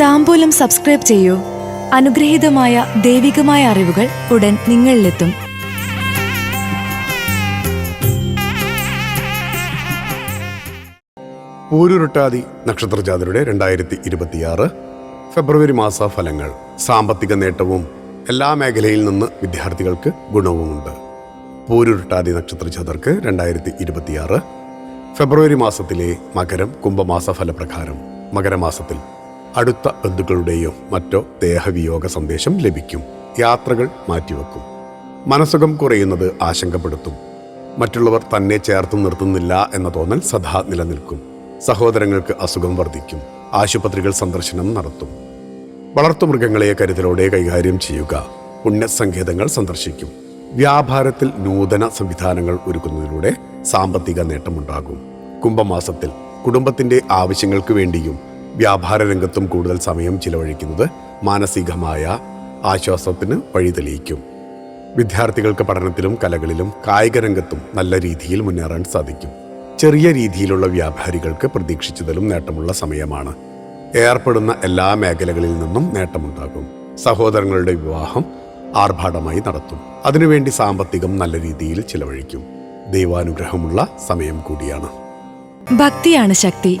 താമ്പൂലം subscribe ചെയ്യൂ. അനുഗ്രഹീതമായ ദൈവികമായ അറിവുകൾ ഉടൻ നിങ്ങളിലെത്തും. പൂരുരുട്ടാതി നക്ഷത്രജാതരുടെ രണ്ടായിരത്തി ഇരുപത്തിയാറ് ഫെബ്രുവരി മാസ ഫലങ്ങൾ സാമ്പത്തിക നേട്ടവും എല്ലാ മേഖലയിൽ നിന്ന് വിദ്യാർത്ഥികൾക്ക് ഗുണവുമുണ്ട്. പൂരുരുട്ടാതി നക്ഷത്രജാതർക്ക് രണ്ടായിരത്തി ഇരുപത്തിയാറ് ഫെബ്രുവരി മാസത്തിലെ മകരം കുംഭമാസ ഫലപ്രകാരം മകരമാസത്തിൽ അടുത്ത ബന്ധുക്കളുടെയോ മറ്റോ ദേഹവിയോഗ സന്ദേശം ലഭിക്കും. യാത്രകൾ മാറ്റിവെക്കും. മനസ്സുഖം കുറയുന്നത് ആശങ്കപ്പെടുത്തും. മറ്റുള്ളവർ തന്നെ ചേർത്ത് നിർത്തുന്നില്ല എന്ന തോന്നൽ സദാ നിലനിൽക്കും. സഹോദരങ്ങൾക്ക് അസുഖം വർദ്ധിക്കും. ആശുപത്രികൾ സന്ദർശനം നടത്തും. വളർത്തുമൃഗങ്ങളെ കരുതലോടെ കൈകാര്യം ചെയ്യുക. പുണ്യസങ്കേതങ്ങൾ സന്ദർശിക്കും. വ്യാപാരത്തിൽ നൂതന സംവിധാനങ്ങൾ ഒരുക്കുന്നതിലൂടെ സാമ്പത്തിക നേട്ടമുണ്ടാകും. കുംഭമാസത്തിൽ കുടുംബത്തിന്റെ ആവശ്യങ്ങൾക്ക് വേണ്ടിയും വ്യാപാര രംഗത്തും കൂടുതൽ സമയം ചിലവഴിക്കുന്നത് മാനസികമായ ആശ്വാസത്തിന് വഴിതെളിയിക്കും വിദ്യാർത്ഥികൾക്ക് പഠനത്തിലും കലകളിലും കായിക രംഗത്തും നല്ല രീതിയിൽ മുന്നേറാൻ സാധിക്കും. ചെറിയ രീതിയിലുള്ള വ്യാപാരികൾക്ക് പ്രതീക്ഷിച്ചതിലും നേട്ടമുള്ള സമയമാണ്. ഏർപ്പെടുന്ന എല്ലാ മേഖലകളിൽ നിന്നും നേട്ടമുണ്ടാകും. സഹോദരങ്ങളുടെ വിവാഹം ആർഭാടമായി നടത്തും. അതിനുവേണ്ടി സാമ്പത്തികം നല്ല രീതിയിൽ ചിലവഴിക്കും. ദൈവാനുഗ്രഹമുള്ള സമയം കൂടിയാണ്. ഭക്തിയാണ് ശക്തി.